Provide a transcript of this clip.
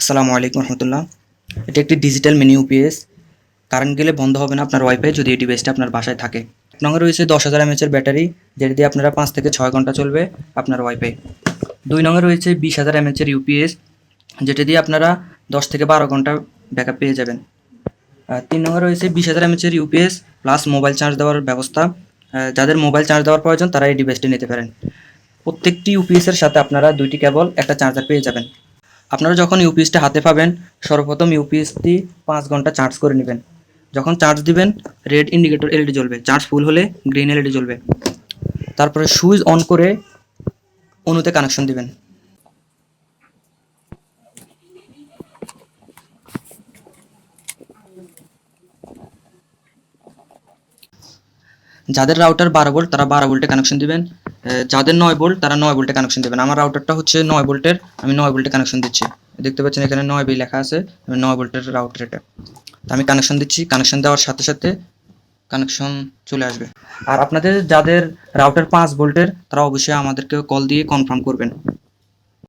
আসসালামু আলাইকুম রহমতুল্লাহ। এটি একটি ডিজিটাল মিনি ইউপিএস কারেন্ট গেলে বন্ধ হবে না আপনার ওয়াইফাই যদি এই ডিভাইসটা আপনার বাসায় থাকে। নম্বরে রয়েছে দশ হাজার এমএচের ব্যাটারি, যেটা দিয়ে আপনারা পাঁচ থেকে ছয় ঘণ্টা চলবে আপনার ওয়াইফাই দুই নম্বরে রয়েছে বিশ হাজার এমএচের ইউপিএস যেটা দিয়ে আপনারা দশ থেকে বারো ঘণ্টা ব্যাকআপ পেয়ে যাবেন। তিন নম্বরে রয়েছে বিশ হাজার এমএচের ইউপিএস প্লাস মোবাইল চার্জ দেওয়ার ব্যবস্থা। যাদের মোবাইল চার্জ দেওয়ার প্রয়োজন, তারা এই ডিভাইসটি নিতে পারেন। প্রত্যেকটি ইউপিএসের সাথে আপনারা দুইটি কেবল একটা চার্জার পেয়ে যাবেন। আপনারা যখন ইউপিএসটা হাতে পাবেন, সর্বপ্রথম ইউপিএসটি পাঁচ ঘণ্টা চার্জ করে নেবেন। যখন চার্জ দিবেন রেড ইন্ডিকেটর এলইডি জ্বলবে। চার্জ ফুল হলে গ্রিন এলইডি জ্বলবে। তারপরে সুইচ অন করে অনুতে কানেকশন দিবেন। যাদের রাউটার বারো বোল্ট তারা বারো বোল্টে কানেকশন দিবেন। যাদের নয় বোল্ট তারা নয় বোল্টে কানেকশন দেবেন। আমার রাউটারটা হচ্ছে নয় বোল্টের আমি নয় বোল্টে কানেকশন দিচ্ছি। দেখতে পাচ্ছেন এখানে নয় বি লেখা আছে নয় বোল্টের রাউটার এটা। তো আমি কানেকশন দিচ্ছি কানেকশন দেওয়ার সাথে সাথে কানেকশন চলে আসবে। আর আপনাদের যাদের রাউটার পাঁচ বোল্টের তারা অবশ্যই আমাদেরকে কল দিয়ে কনফার্ম করবেন।